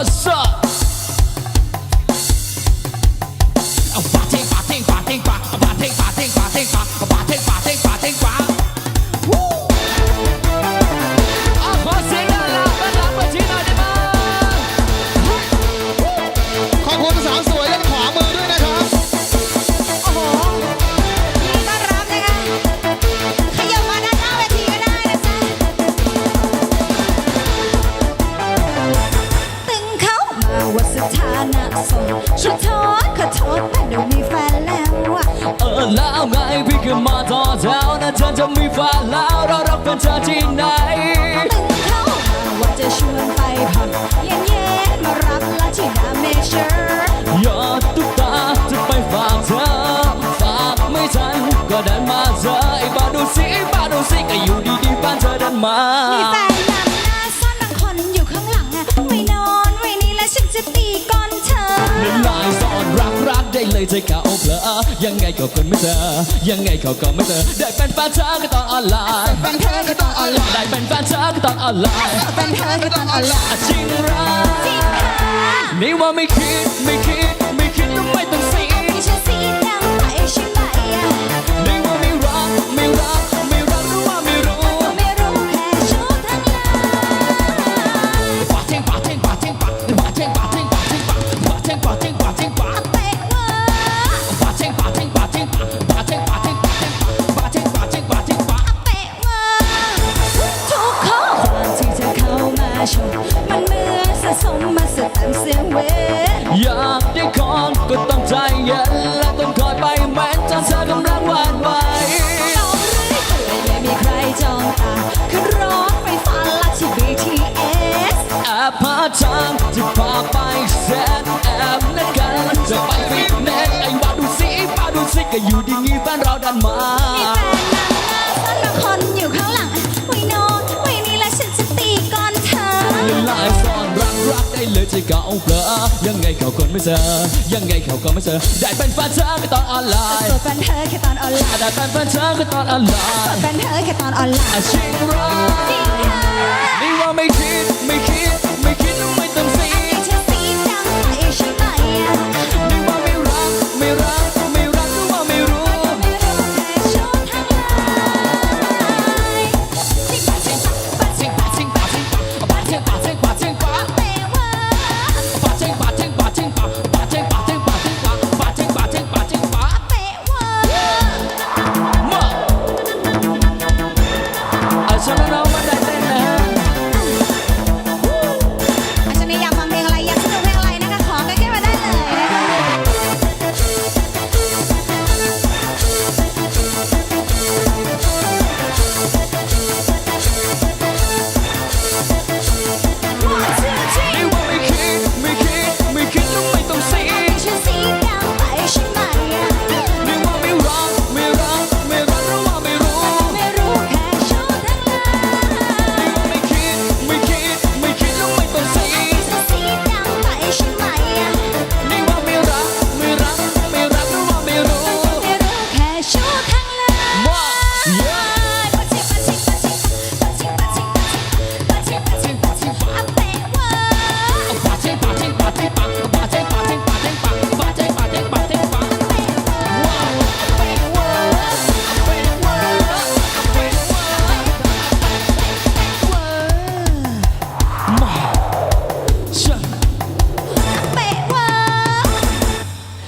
What's up เอ ว่าสถานะโสดช่วยโทษขอโทษแต่เดี๋ยวมีแฟนแล้วอะเออแล้วไงพี่ก็มาต่อแถวนะเธอจะมีแฟนแล้วเรารักเป็นเธอที่ไหนตึงเข้ามาว่าจะชวนไปผับเย็นเย็นๆมารับและที่ดาเมเจอร์ยอดตุ๊กตาจะไปฝากเธอ ฝากไม่ทันก็เดินมาเธอไอ้บ้าดูสิไอ้บ้าดูสิก็อยู่ดีๆบ้านเธอเดินมามีแฟน จะตีก้อนเธอเล่นลายซ่อนรักรักได้เลยใจเขาเผลอยังไงก็คนไม่เจอ ยังไงเขาก็ไม่เจอ ได้เป็นแฟนเธอก็ตอนออนไลน์เป็นเธอก็ต้องออนไลน์ ได้เป็นแฟนเธอก็ตอนออนไลน์เป็นเธอก็ต้องออนไลน์อะจริงเหรอจริงค่ะนี่ว่าไม่คิดไม่คิดไม่คิดแล้วไม่ต้อง สียงเวทอยากได้ของก็ต้องใจเย็นและต้องคอยไปแม้จนเธอกำลังหวานไหวต้องเรื่อยเปื่อยไม่มีใครจองตาขึ้นรถไฟฟ้าลัดที่ BTS แอบหาทางจะ ก็อยู่ดีงี้แฟนเราดันมามีแฟนนำหน้าซ่อนบางคนอยู่ข้างหลังไว้นอนไว้นี่และฉันจะตีก่อนเธอเล่นลายซ่อนรักรักได้เลยใจเก่าเผลอยังไงเขาคนไม่เจอ ยังไงเขาก็ไม่เจอ ได้เป็นแฟนเธอก็ตอนออนไลน์โสดแฟนเธอแค่ตอนออนไลน์ได้เป็นแฟนเธอก็ตอนออนไลโสดน์แฟนเธอแค่ตอนออนไลอาน์ ชิงรัจริงกค่ะ นี่ว่าไม่คิดไม่คิด Shall it know?